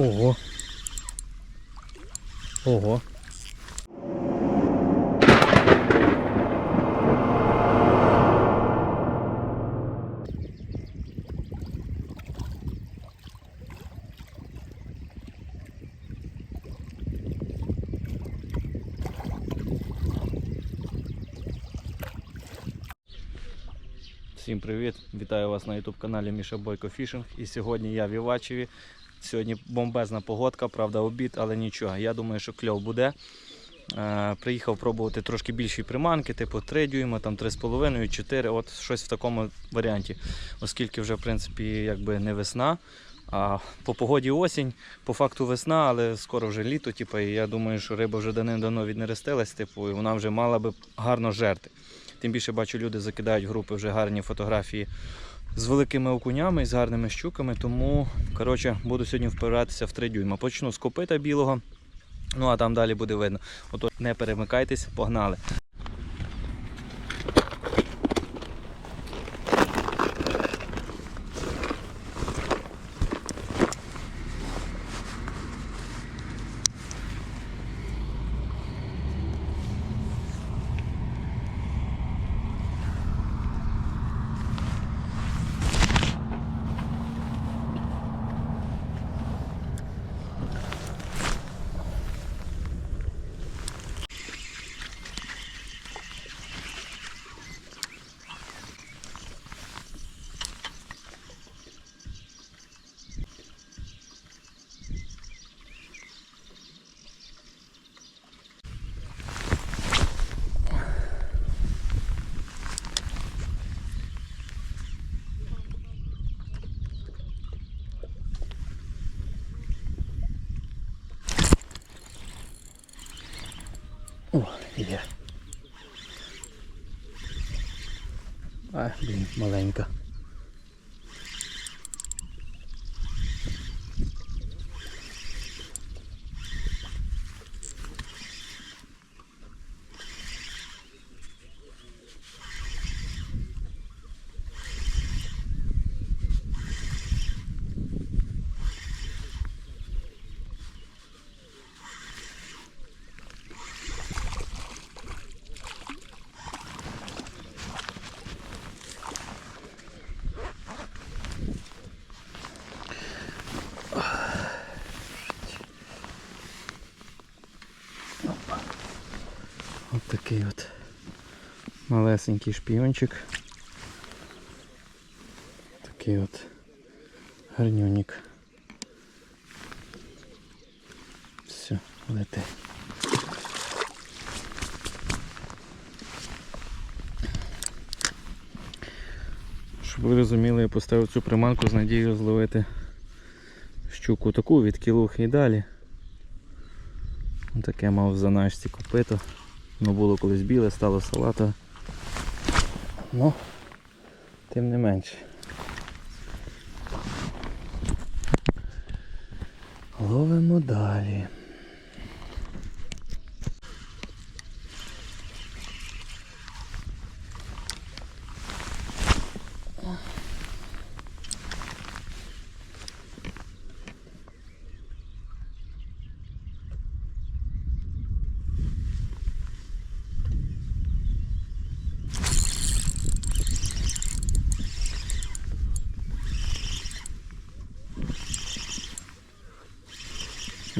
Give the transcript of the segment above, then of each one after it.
Ого. Ого. Всім привіт! Вітаю вас на YouTube каналі Міша Бойко Фішинг. І сьогодні я в Івачеві. Сьогодні бомбезна погодка, правда, обід, але нічого. Я думаю, що кльов буде. Е, приїхав пробувати трошки більші приманки, типу 3 дюйма, там 3,5, 4, от щось в такому варіанті. Оскільки вже, в принципі, якби не весна. А по погоді осінь, по факту весна, але скоро вже літо. Типу, і я думаю, що риба вже давним-давно віднерестилась, типу, і вона вже мала би гарно жерти. Тим більше бачу, люди закидають групи вже гарні фотографії з великими окунями і з гарними щуками. Тому коротше, буду сьогодні впиратися в 3 дюйма. Почну з копита білого. Ну а там далі буде видно. Ото не перемикайтесь, погнали. О, є. А, блін, маленька. От такий от малесенький шпіончик. Такий от гарнюнік. Все, лети. Щоб ви розуміли, я поставив цю приманку з надією зловити щуку таку від кілухи і далі. Таке мав в заначці копито. Воно було колись біле, стало салата. Ну, тим не менше. Ловимо далі.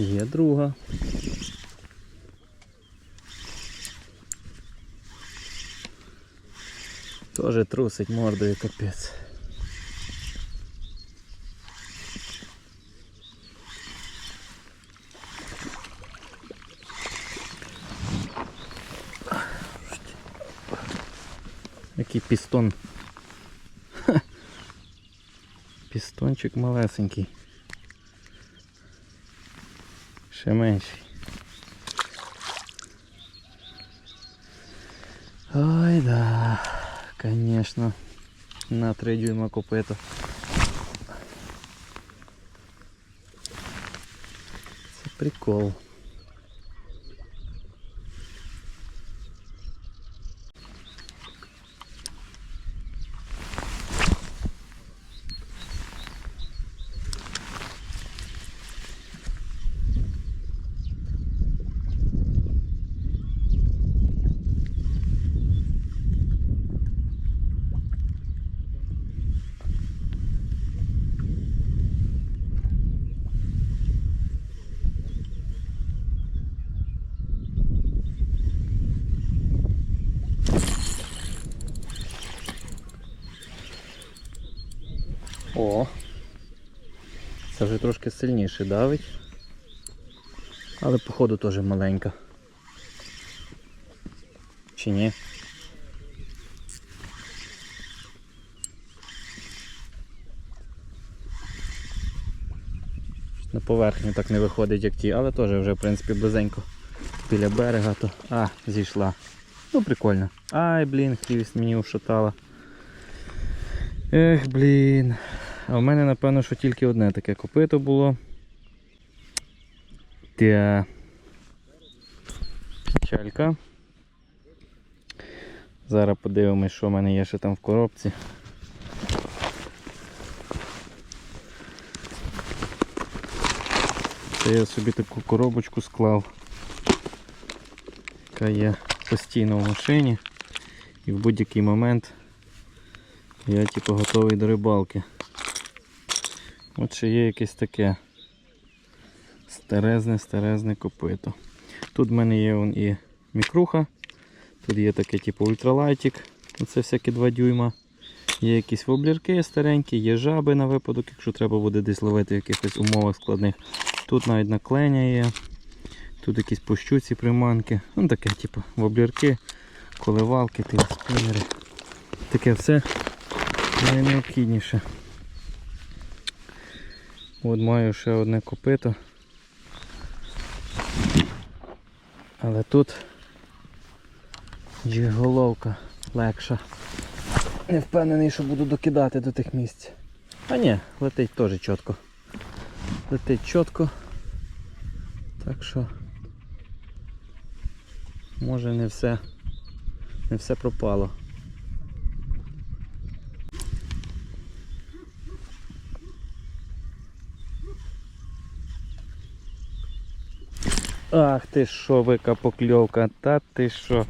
Є друга. Тоже трусить мордою капець. Який пістон. Пістончик малесенький. Ще менший. Ой, да, конечно. На 3 дюйма копито. Це прикол. Це вже трошки сильніше давить. Але походу теж маленька. Чи ні? На поверхню так не виходить, як ті, але теж вже в принципі близенько біля берега, то... А, зійшла. Ну прикольно. Ай, блін, хвіст мені ушатала. Ех, блін. А в мене напевно, що тільки одне таке копито було. Та чалька. Зараз подивимось, що в мене є ще там в коробці. Це я собі таку коробочку склав, яка є постійно в машині. І в будь-який момент я типу готовий до рибалки. От ще є якесь таке старезне, старезне копито. Тут в мене є вон і мікруха, тут є таке типу ультралайтик, це всякі 2 дюйма. Є якісь воблірки старенькі, є жаби на випадок, якщо треба буде десь ловити в якихось умовах складних. Тут навіть наклення є, тут якісь пощуці приманки. Ну таке, типу, воблірки, коливалки, спінери. Таке все найнеобхідніше. От маю ще одне копито. Але тут джиголовка легша. Не впевнений, що буду докидати до тих місць. А ні, летить теж чітко. Летить чітко. Так що може не все не все пропало. Ах ти що, вика та ти що.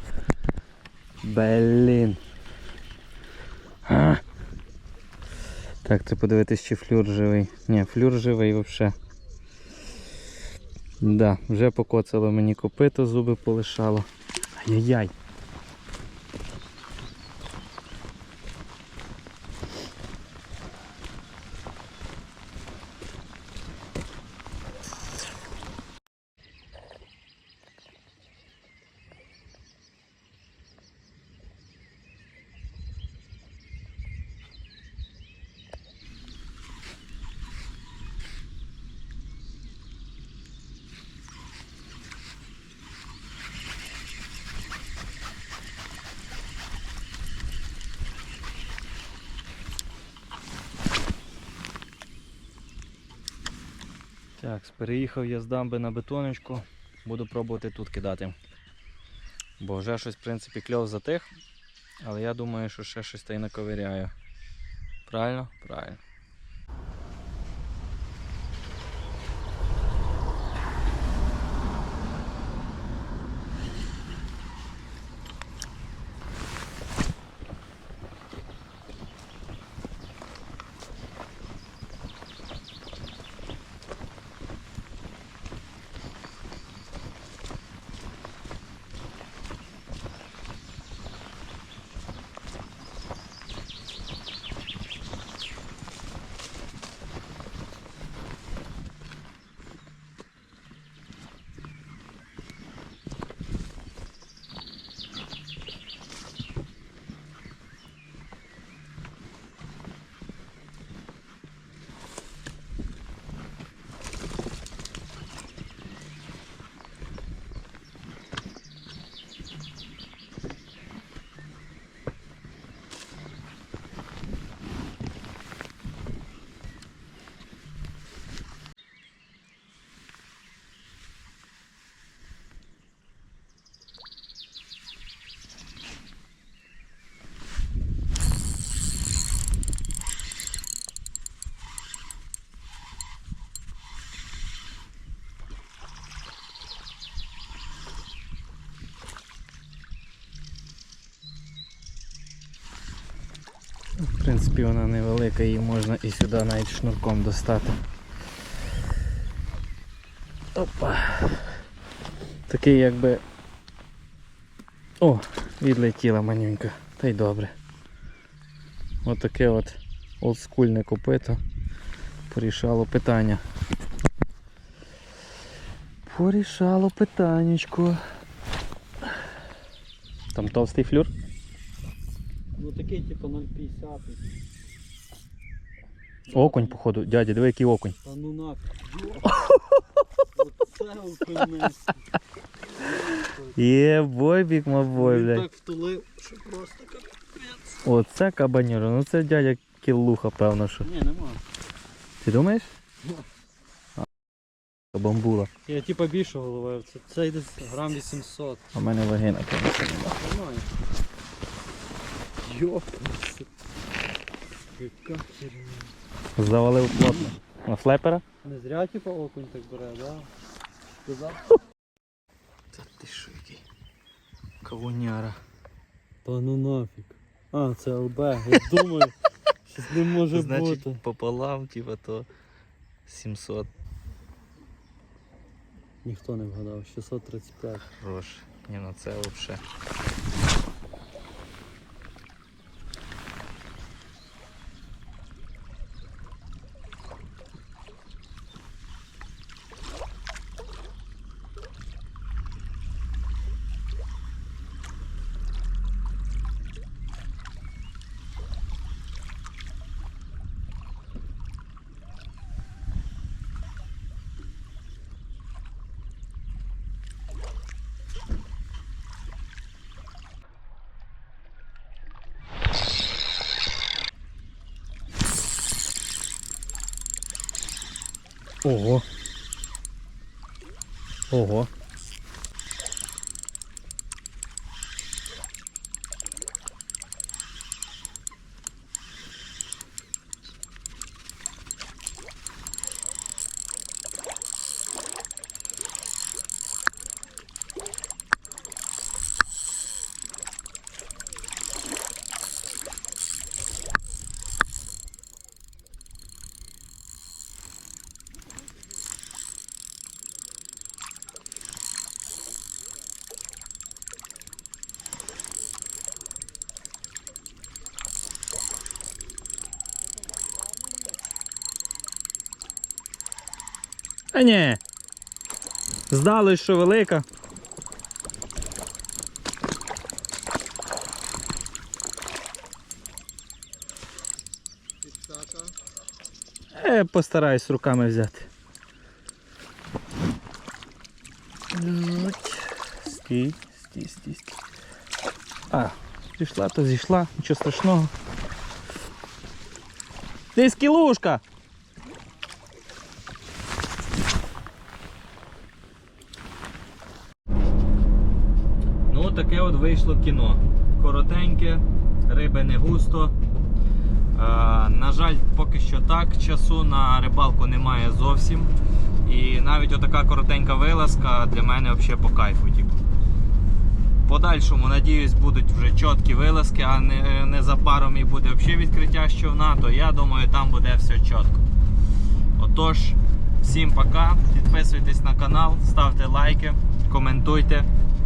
Блін. А? Так, це подивитись, чи флюр живий. Ні, флюр живий взагалі. Да, вже покоцало мені копито, зуби полишало. Ай-яй-яй. Так, переїхав я з дамби на бетоночку. Буду пробувати тут кидати. Бо вже щось, в принципі, кльов затих. Але я думаю, що ще щось та й. Правильно? Правильно. В принципі, вона невелика, її можна і сюди навіть шнурком достати. Опа. Такий якби... О, відлетіла манюнька. Та й добре. Отаке от олдскульне копито. Порішало питання. Порішало питаннячко. Там товстий флюр. Ну такий типу 0,50. Окунь, походу. Дядя, диви, який окунь. Та ну нафіг. Оце окунець. Є, бой, бік мабой, Він блядь. так втулив, що просто капець. Оце кабанюра. Ну це дядя кілуха, певно, що. Ні, нема. Ти думаєш? Ну. А, Бамбула. Я типа більше головив. Це, це йде грам 800. А в мене ваги напевно. Нормально. Йопнуться. Яка херня. Завалив плотно. На флепера? Не зря типа окунь так бере, да? Сказав? Та ти що який? Кавуняра. Та ну нафіг. А, це ЛБ. Я думаю, щось не може Значить, бути. пополам, типа то 700 Ніхто не вгадав, 635. грош. Ні, ну це взагалі. Ого. Ого. А ні. Здалось, що велика. Е, постараюсь руками взяти. Стій, стій, стій, стій. А, зійшла, то зійшла, нічого страшного. Десь кілушка! Ну, таке от вийшло кіно. Коротеньке, риби не густо. Е, на жаль, поки що так. Часу на рибалку немає зовсім. І навіть отака коротенька вилазка для мене взагалі по кайфу. Типу. Подальшому, надіюсь, будуть вже чіткі вилазки, а не незабаром і буде взагалі відкриття човна, то я думаю, там буде все чітко. Отож, всім пока. Підписуйтесь на канал, ставте лайки, коментуйте.